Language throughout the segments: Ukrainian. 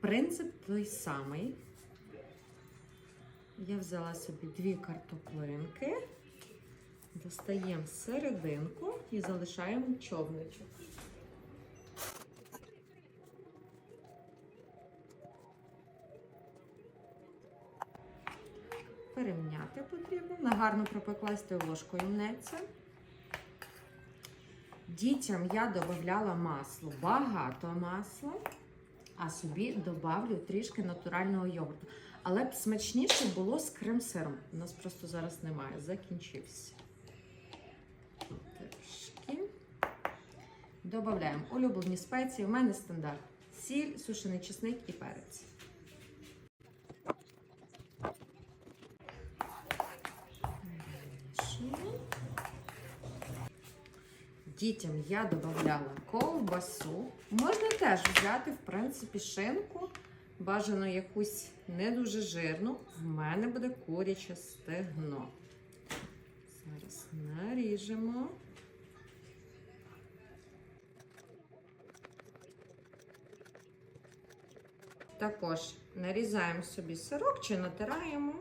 Принцип той самий. Я взяла собі дві картоплинки, достаємо серединку і залишаємо човничок. Перемняти потрібно. На гарно пропекласти ложкою мнеться. Дітям я додавала масло, багато масла, а собі додавлю трішки натурального йогурту. Але б смачніше було з крем-сиром. У нас просто зараз немає, закінчився. Трішки. Додаємо улюблені спеції. У мене стандарт. Сіль, сушений чесник і перець. Перемішуємо. Дітям я додавала ковбасу. Можна теж взяти, в принципі, шинку, бажано якусь не дуже жирну. В мене буде куряче стегно. Зараз наріжемо. Також нарізаємо собі сирок чи натираємо.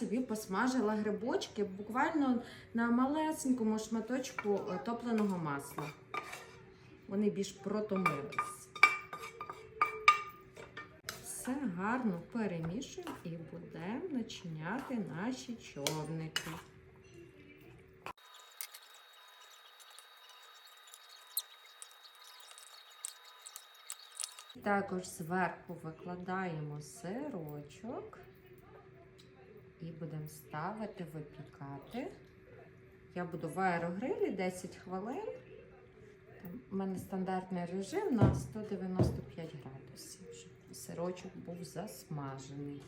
Собі посмажила грибочки буквально на малесенькому шматочку е, топленого масла. Вони більш протомились. Все гарно перемішуємо і будемо начиняти наші човники. Також зверху викладаємо сирочок і будемо ставити випікати. Я буду в аерогрилі 10 хвилин. У мене стандартний режим на 195 градусів, щоб сирочок був засмажений.